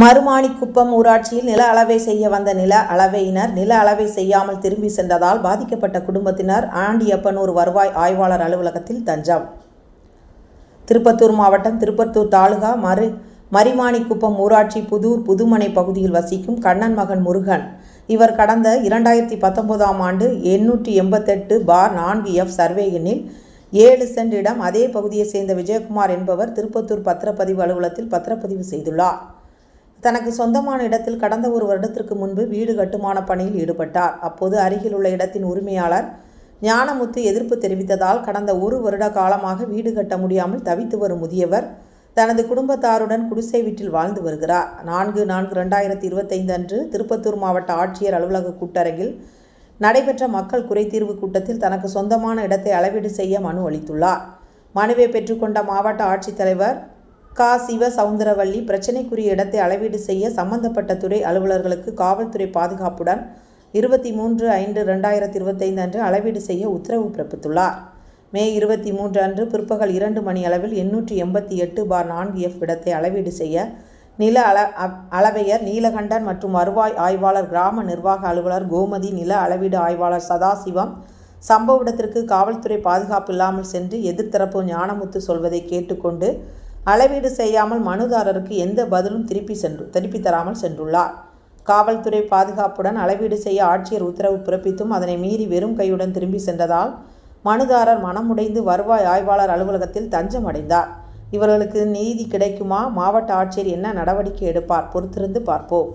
மறுமாணிக்குப்பம் ஊராட்சியில் நில அளவை செய்ய வந்த நில அளவையினர் நில அளவை செய்யாமல் திரும்பி சென்றதால் பாதிக்கப்பட்ட குடும்பத்தினர் ஆண்டியப்பனூர் வருவாய் ஆய்வாளர் அலுவலகத்தில் தஞ்சம். திருப்பத்தூர் மாவட்டம் திருப்பத்தூர் தாலுகா மறு மரிமாணிக்குப்பம் ஊராட்சி புதூர் புதுமனை பகுதியில் வசிக்கும் கண்ணன் மகன் முருகன். இவர் கடந்த இரண்டாயிரத்தி பத்தொன்பதாம் ஆண்டு எண்ணூற்றி எண்பத்தெட்டு பார் நான்கு எஃப் சர்வே எண்ணில் ஏழு சென்ட் இடம் அதே பகுதியைச் சேர்ந்த விஜயகுமார் என்பவர் திருப்பத்தூர் பத்திரப்பதிவு அலுவலகத்தில் பத்திரப்பதிவு செய்துள்ளார். தனக்கு சொந்தமான இடத்தில் கடந்த ஒரு வருடத்திற்கு முன்பு வீடு கட்டுமான பணியில் ஈடுபட்டார். அப்போது அருகில் உள்ள இடத்தின் உரிமையாளர் ஞானமுத்து எதிர்ப்பு தெரிவித்ததால் கடந்த ஒரு வருட காலமாக வீடு கட்ட முடியாமல் தவித்து வரும் முதியவர் தனது குடும்பத்தாருடன் குடிசை வீட்டில் வாழ்ந்து வருகிறார். நான்கு நான்கு ரெண்டாயிரத்தி இருபத்தைந்து அன்று திருப்பத்தூர் மாவட்ட ஆட்சியர் அலுவலக கூட்டரங்கில் நடைபெற்ற மக்கள் குறைதீர்வு கூட்டத்தில் தனக்கு சொந்தமான இடத்தை அளவீடு செய்ய மனு அளித்துள்ளார். மனுவை பெற்றுக்கொண்ட மாவட்ட ஆட்சித்தலைவர் கா. சிவ சவுந்தரவல்லி பிரச்சினைக்குரிய இடத்தை அளவீடு செய்ய சம்பந்தப்பட்ட துறை அலுவலர்களுக்கு காவல்துறை பாதுகாப்புடன் இருபத்தி மூன்று ஐந்து ரெண்டாயிரத்தி இருபத்தைந்து அன்று அளவீடு செய்ய உத்தரவு பிறப்பித்துள்ளார். மே இருபத்தி மூன்று அன்று பிற்பகல் இரண்டு மணி அளவில் எண்ணூற்றி எண்பத்தி எட்டு பார் நான்கு எஃப் இடத்தை அளவீடு செய்ய நில அள அளவையர் நீலகண்டன் மற்றும் வருவாய் ஆய்வாளர் கிராம நிர்வாக அலுவலர் கோமதி நில அளவீடு ஆய்வாளர் சதாசிவம் சம்பவ இடத்திற்கு காவல்துறை பாதுகாப்பு இல்லாமல் சென்று எதிர்த்தரப்பு ஞானமுத்து சொல்வதை கேட்டுக்கொண்டு அளவீடு செய்யாமல் மனுதாரருக்கு எந்த பதிலும் திருப்பி சென்று திருப்பி தராமல் சென்றுள்ளார். காவல்துறை பாதுகாப்புடன் அளவீடு செய்ய ஆட்சியர் உத்தரவு பிறப்பித்தும் அதனை மீறி வெறும் கையுடன் திரும்பி சென்றதால் மனுதாரர் மனமுடைந்து வருவாய் ஆய்வாளர் அலுவலகத்தில் தஞ்சம் அடைந்தார். இவர்களுக்கு நீதி கிடைக்குமா? மாவட்ட ஆட்சியர் என்ன நடவடிக்கை எடுப்பார்? பொறுத்திருந்து பார்ப்போம்.